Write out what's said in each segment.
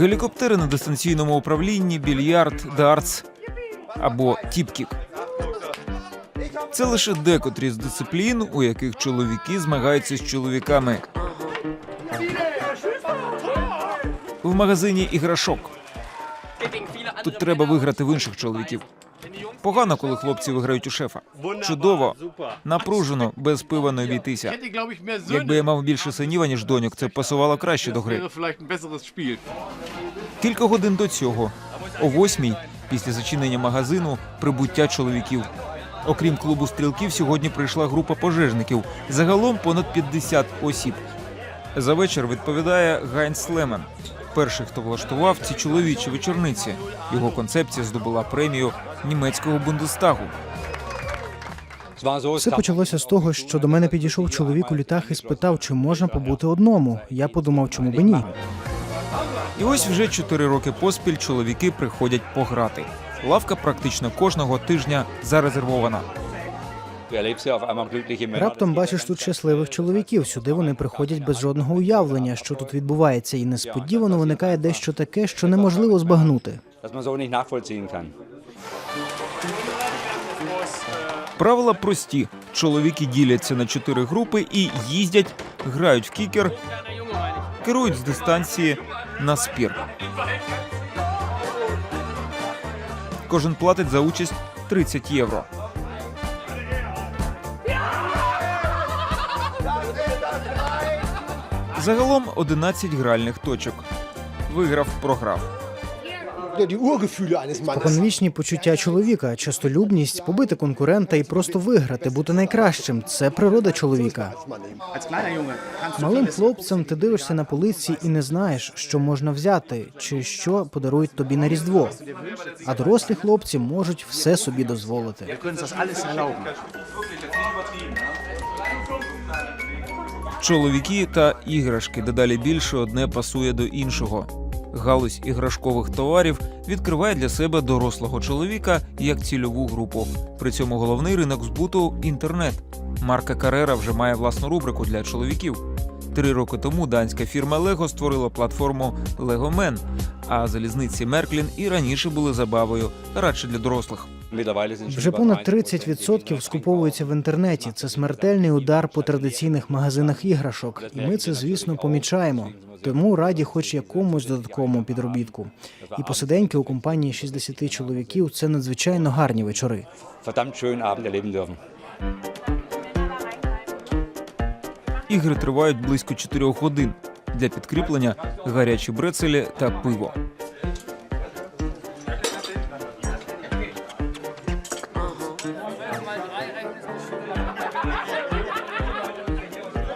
Гелікоптери на дистанційному управлінні, більярд, дартс або тіпкік. Це лише декотрі з дисциплін, у яких чоловіки змагаються з чоловіками. В магазині іграшок. Тут треба виграти в інших чоловіків. Погано, коли хлопці виграють у шефа. Чудово, напружено, без пива не обійтися. Якби я мав більше синів, ніж доньок, це б пасувало краще до гри. Кілька годин до цього, о восьмій, після зачинення магазину, прибуття чоловіків. Окрім клубу стрілків, сьогодні прийшла група пожежників. Загалом понад 50 осіб. За вечір відповідає Гайнс Лемен. Перший, хто влаштував ці чоловічі вечорниці. Його концепція здобула премію німецького бундестагу. Все почалося з того, що до мене підійшов чоловік у літах і спитав, чи можна побути одному. Я подумав, чому би ні. І ось вже чотири роки поспіль чоловіки приходять пограти. Лавка практично кожного тижня зарезервована. Раптом бачиш тут щасливих чоловіків. Сюди вони приходять без жодного уявлення, що тут відбувається, і несподівано виникає дещо таке, що неможливо збагнути. Правила прості: чоловіки діляться на чотири групи і їздять, грають в кікер, керують з дистанції на спір. Кожен платить за участь 30 євро. Загалом 11 гральних точок. Виграв, програв. Споконвічні почуття чоловіка, частолюбність, побити конкурента і просто виграти, бути найкращим це природа чоловіка. Малим хлопцем ти дивишся на полиці і не знаєш, що можна взяти, чи що подарують тобі на різдво. А дорослі хлопці можуть все собі дозволити. Чоловіки та іграшки дедалі більше одне пасує до іншого. Галузь іграшкових товарів відкриває для себе дорослого чоловіка як цільову групу. При цьому головний ринок збуту інтернет. Марка Карера вже має власну рубрику для чоловіків. Три роки тому данська фірма Лего створила платформу Легомен, а залізниці Мерклін і раніше були забавою, радше для дорослих. Вже понад 30% 30% в інтернеті. Це смертельний удар по традиційних магазинах іграшок, і ми це, звісно, помічаємо. Тому раді, хоч якомусь додатковому підробітку. І посиденьки у компанії 60 чоловіків це надзвичайно гарні вечори. Ігри тривають близько 4 годин. Для підкріплення гарячі брецелі та пиво.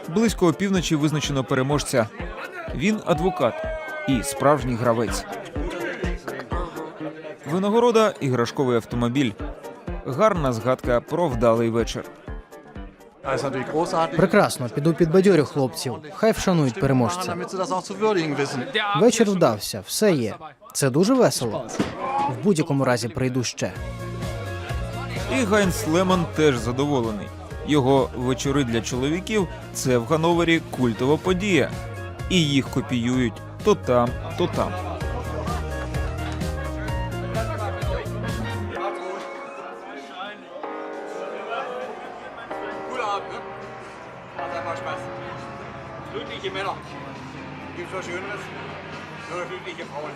Близько опівночі визначено переможця. Він адвокат і справжній гравець. Винагорода іграшковий автомобіль. Гарна згадка про вдалий вечір. Прекрасно, піду підбадьорю хлопців. Хай вшанують переможця. Вечір вдався, все є. Це дуже весело. В будь-якому разі прийду ще. І Гайнс Лемон теж задоволений. Його вечори для чоловіків це в Гановері культова подія. І їх копіюють то там, то там. Glückliche Männer. Gibt's was Schöneres? Nur glückliche Frauen.